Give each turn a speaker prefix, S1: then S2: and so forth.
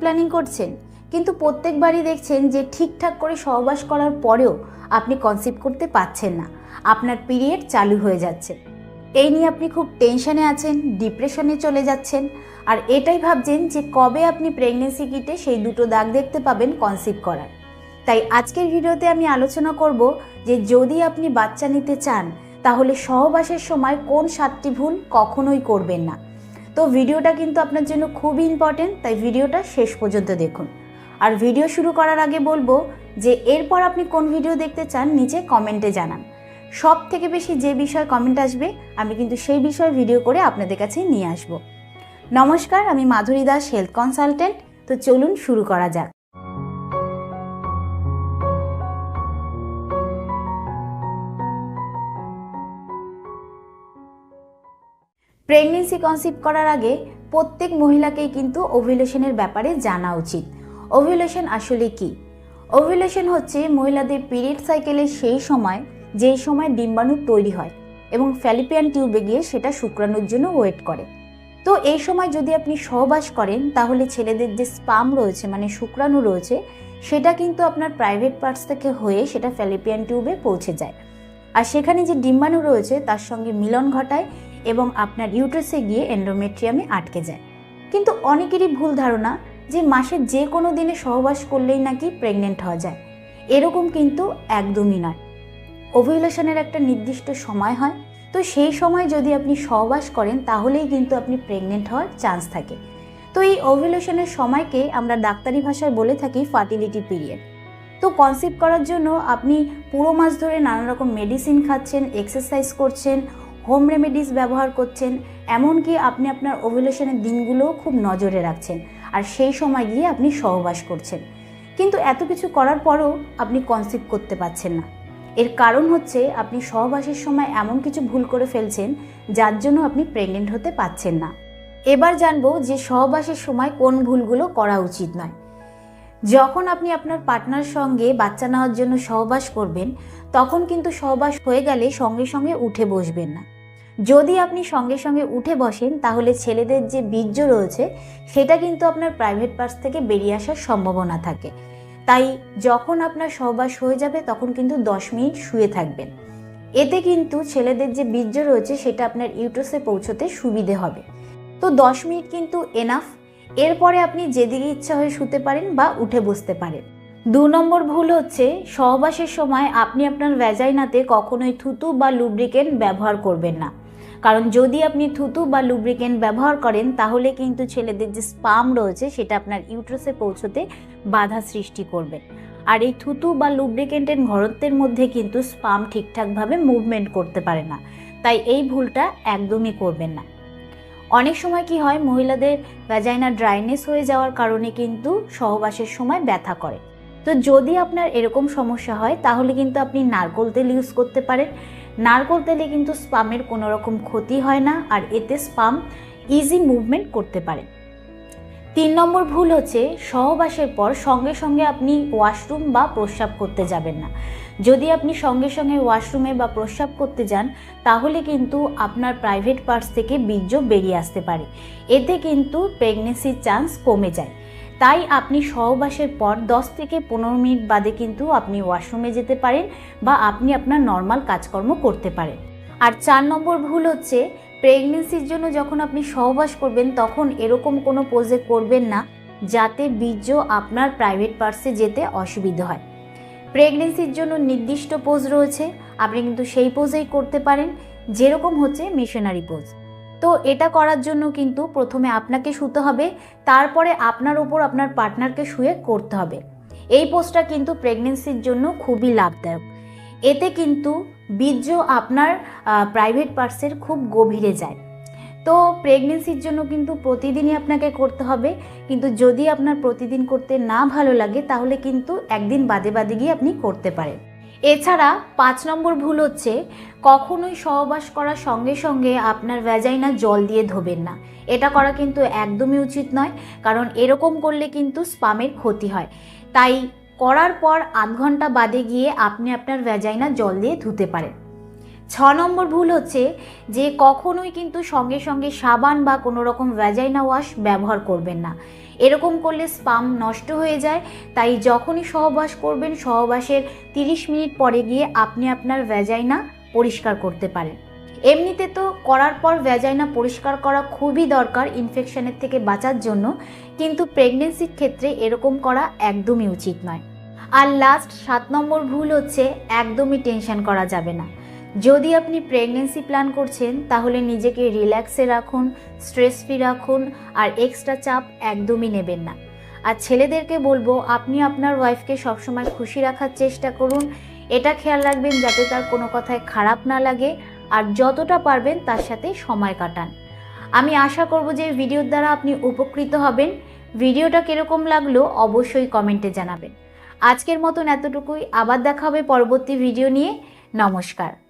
S1: Planning করছেন, কিন্তু প্রত্যেকবারই দেখছেন যে ঠিকঠাক করে সহবাস করার পরেও আপনি কনসিভ করতে পারছেন না। আপনার পিরিয়ড চালু হয়ে যাচ্ছে। এই নিয়ে আপনি খুব টেনশনে আছেন ডিপ্রেশনে চলে যাচ্ছেন, আর এটাই ভাবছেন যে কবে আপনি প্রেগনেন্সি কিটে সেই দুটো দাগ দেখতে পাবেন কনসিভ করার। তাই আজকের ভিডিওতে আমি আলোচনা করব যে যদি আপনি বাচ্চা নিতে চান, তাহলে সহবাসের সময় কোন সাতটি ভুল কখনোই করবেন না। তো ভিডিওটা কিন্তু আপনার জন্য খুব ইম্পর্টেন্ট তাই ভিডিওটা শেষ পর্যন্ত দেখুন। আর ভিডিও শুরু করার আগে বলব যে এরপর আপনি কোন ভিডিও দেখতে চান, নিচে কমেন্টে জানান। সব থেকে বেশি যে বিষয় কমেন্ট আসবে, আমি কিন্তু সেই বিষয়ে ভিডিও করে আপনাদের কাছে নিয়ে আসব। নমস্কার, আমি মাধুরী দাস হেলথ কনসালটেন্ট তো চলুন শুরু করা যাক। প্রেগনেন্সি কনসিভ করার আগে প্রত্যেক মহিলাকেই কিন্তু ওভুলেশনের ব্যাপারে জানা উচিত। ওভুলেশন আসলে কি? ওভুলেশন হচ্ছে মহিলাদের পিরিয়ড সাইকেলের সেই সময় যেই সময় ডিম্বাণু তৈরি হয় এবং ফ্যালিপিয়ান টিউবে গিয়ে সেটা শুক্রাণুর জন্য ওয়েট করে। তো এই সময় যদি আপনি সহবাস করেন, তাহলে ছেলেদের যে স্পাম রয়েছে মানে শুক্রাণু রয়েছে, সেটা কিন্তু আপনার প্রাইভেট পার্টস থেকে হয়ে সেটা ফ্যালিপিয়ান টিউবে পৌঁছে যায়। আর সেখানে যে ডিম্বাণু রয়েছে, তার সঙ্গে মিলন ঘটায় এবং আপনার ইউট্রাসে গিয়ে এন্ডোমেট্রিয়ামে আটকে যায়। কিন্তু অনেকেরই ভুল ধারণা যে মাসের যে কোনো দিনে সহবাস করলেই নাকি প্রেগনেন্ট হওয়া যায়। এরকম কিন্তু একদমই নয়। ওভুলেশনের একটা নির্দিষ্ট সময় হয়। তো সেই সময় যদি আপনি সহবাস করেন, তাহলেই কিন্তু আপনি প্রেগনেন্ট হওয়ার চান্স থাকে। তো এই ওভুলেশনের সময়কে আমরা ডাক্তারি ভাষায় বলে থাকি ফার্টিলিটি পিরিয়ড তো কনসিভ করার জন্য আপনি পুরো মাস ধরে নানা রকম মেডিসিন খাচ্ছেন এক্সারসাইজ করছেন হোম রেমেডিস ব্যবহার করছেন, এমনকি আপনি আপনার ওভুলেশনের দিনগুলোও খুব নজরে রাখছেন, আর সেই সময় গিয়ে আপনি সহবাস করছেন। কিন্তু এত কিছু করার পরও আপনি কনসিভ করতে পারছেন না। এর কারণ হচ্ছে, আপনি সহবাসের সময় এমন কিছু ভুল করে ফেলছেন, যার জন্য আপনি প্রেগনেন্ট হতে পারছেন না। এবার জানব যে সহবাসের সময় কোন ভুলগুলো করা উচিত নয়। যখন আপনি আপনার পার্টনার সঙ্গে বাচ্চা নেওয়ার জন্য সহবাস করবেন, তখন কিন্তু সহবাস হয়ে গেলে সঙ্গে সঙ্গে উঠে বসবেন না। যদি আপনি সঙ্গে সঙ্গে উঠে বসেন, তাহলে ছেলেদের যে বীর্য রয়েছে, সেটা কিন্তু আপনার প্রাইভেট পার্টস থেকে বেরিয়ে আসার সম্ভাবনা থাকে। তাই যখন আপনার সহবাস হয়ে যাবে, তখন কিন্তু দশ মিনিট শুয়ে থাকবেন। এতে কিন্তু ছেলেদের যে বীর্য রয়েছে, সেটা আপনার ইউটোসে পৌঁছতে সুবিধে হবে। তো দশ মিনিট কিন্তু এনাফ এরপরে আপনি যেদিকে ইচ্ছা হয়ে শুতে পারেন বা উঠে বসতে পারেন। দু নম্বর ভুল হচ্ছে, সহবাসের সময় আপনি আপনার ভ্যাজাইনাতে কখনোই থুতু বা লুব্রিকেন্ট ব্যবহার করবেন না। কারণ যদি আপনি থুতু বা লুব্রিকেন্ট ব্যবহার করেন, তাহলে কিন্তু ছেলেদের যে স্পাম রয়েছে, সেটা আপনার ইউট্রাসে পৌঁছতে বাধা সৃষ্টি করবে। আর এই থুতু বা লুব্রিকেন্টের ঘরত্বের মধ্যে কিন্তু স্পাম ঠিকঠাকভাবে মুভমেন্ট করতে পারে না। তাই এই ভুলটা একদমই করবেন না। অনেক সময় কি হয়, মহিলাদের ভ্যাজাইনা ড্রাইনেস হয়ে যাওয়ার কারণে কিন্তু সহবাসের সময় ব্যথা করে। তো যদি আপনার এরকম সমস্যা হয়, তাহলে কিন্তু আপনি নারকোল তেল ইউজ করতে পারেন। নারকোল তেলে কিন্তু স্পামের কোনো রকম ক্ষতি হয় না, আর এতে স্পাম ইজি মুভমেন্ট করতে পারে। তিন নম্বর ভুল হচ্ছে, সহবাসের পর সঙ্গে সঙ্গে আপনি ওয়াশরুম বা প্রস্রাব করতে যাবেন না। যদি আপনি সঙ্গে সঙ্গে ওয়াশরুমে বা প্রস্রাব করতে যান, তাহলে কিন্তু আপনার প্রাইভেট পার্টস থেকে বীর্য বেরিয়ে আসতে পারে। এতে কিন্তু প্রেগনেন্সির চান্স কমে যায়। তাই আপনি সহবাসের পর 10 থেকে পনেরো মিনিট বাদে কিন্তু আপনি ওয়াশরুমে যেতে পারেন বা আপনি আপনার নর্মাল কাজকর্ম করতে পারেন। আর চার নম্বর ভুল হচ্ছে প্রেগনেন্সির জন্য যখন আপনি সহবাস করবেন তখন এরকম কোনো পোজে করবেন না, যাতে বীর্য আপনার প্রাইভেট পার্সে যেতে অসুবিধা হয়। প্রেগনেন্সির জন্য নির্দিষ্ট পোজ রয়েছে, আপনি কিন্তু সেই পোজেই করতে পারেন, যেরকম হচ্ছে মিশনারি পোজ তো এটা করার জন্য কিন্তু প্রথমে আপনাকে শুতে হবে, তারপরে আপনার ওপর আপনার পার্টনারকে শুয়ে করতে হবে। এই পোস্টটা কিন্তু প্রেগনেন্সির জন্য খুবই লাভদায়ক। এতে কিন্তু বীর্য আপনার প্রাইভেট পার্টসের খুব গভীরে যায়। তো প্রেগনেন্সির জন্য কিন্তু প্রতিদিনই আপনাকে করতে হবে, কিন্তু যদি আপনার প্রতিদিন করতে না ভালো লাগে, তাহলে কিন্তু একদিন বাদে বাদে গিয়ে আপনি করতে পারেন। এছাড়া পাঁচ নম্বর ভুল হচ্ছে, কখনোই সহবাস করার সঙ্গে সঙ্গে আপনার ভ্যাজাইনা জল দিয়ে ধোবেন না। এটা করা কিন্তু একদমই উচিত নয়, কারণ এরকম করলে কিন্তু স্পামের ক্ষতি হয়। তাই করার পর আধ ঘণ্টা বাদে গিয়ে আপনি আপনার ভ্যাজাইনা জল দিয়ে ধুতে পারেন। ছ নম্বর ভুল হচ্ছে যে কখনোই কিন্তু সঙ্গে সঙ্গে সাবান বা কোনো রকম ভ্যাজাইনা ওয়াশ ব্যবহার করবেন না। এরকম করলে স্পাম নষ্ট হয়ে যায়, তাই যখনই সহবাস করবেন, সহবাসের 30 মিনিট পরে গিয়ে আপনি আপনার ভ্যাজাইনা পরিষ্কার করতে পারেন। এমনিতে তো করার পর ভ্যাজাইনা পরিষ্কার করা খুবই দরকার ইনফেকশনের থেকে বাঁচার জন্য, কিন্তু প্রেগনেন্সির ক্ষেত্রে এরকম করা একদমই উচিত নয়। আর লাস্ট সাত নম্বর ভুল হচ্ছে, একদমই টেনশন করা যাবে না। যদি আপনি প্রেগনেন্সি প্ল্যান করছেন, তাহলে নিজেকে রিল্যাক্সে রাখুন স্ট্রেস ফ্রি রাখুন, আর এক্সট্রা চাপ একদমই নেবেন না। আর ছেলেদেরকে বলব, আপনি আপনার ওয়াইফকে সবসময় খুশি রাখার চেষ্টা করুন। এটা খেয়াল রাখবেন যাতে তার কোনো কথায় খারাপ না লাগে, আর যতটা পারবেন তার সাথে সময় কাটান। আমি আশা করব যে ভিডিওর দ্বারা আপনি উপকৃত হবেন। ভিডিওটা কীরকম লাগল অবশ্যই কমেন্টে জানাবেন। আজকের মতন এতটুকুই। আবার দেখা হবে পরবর্তী ভিডিও নিয়ে। নমস্কার।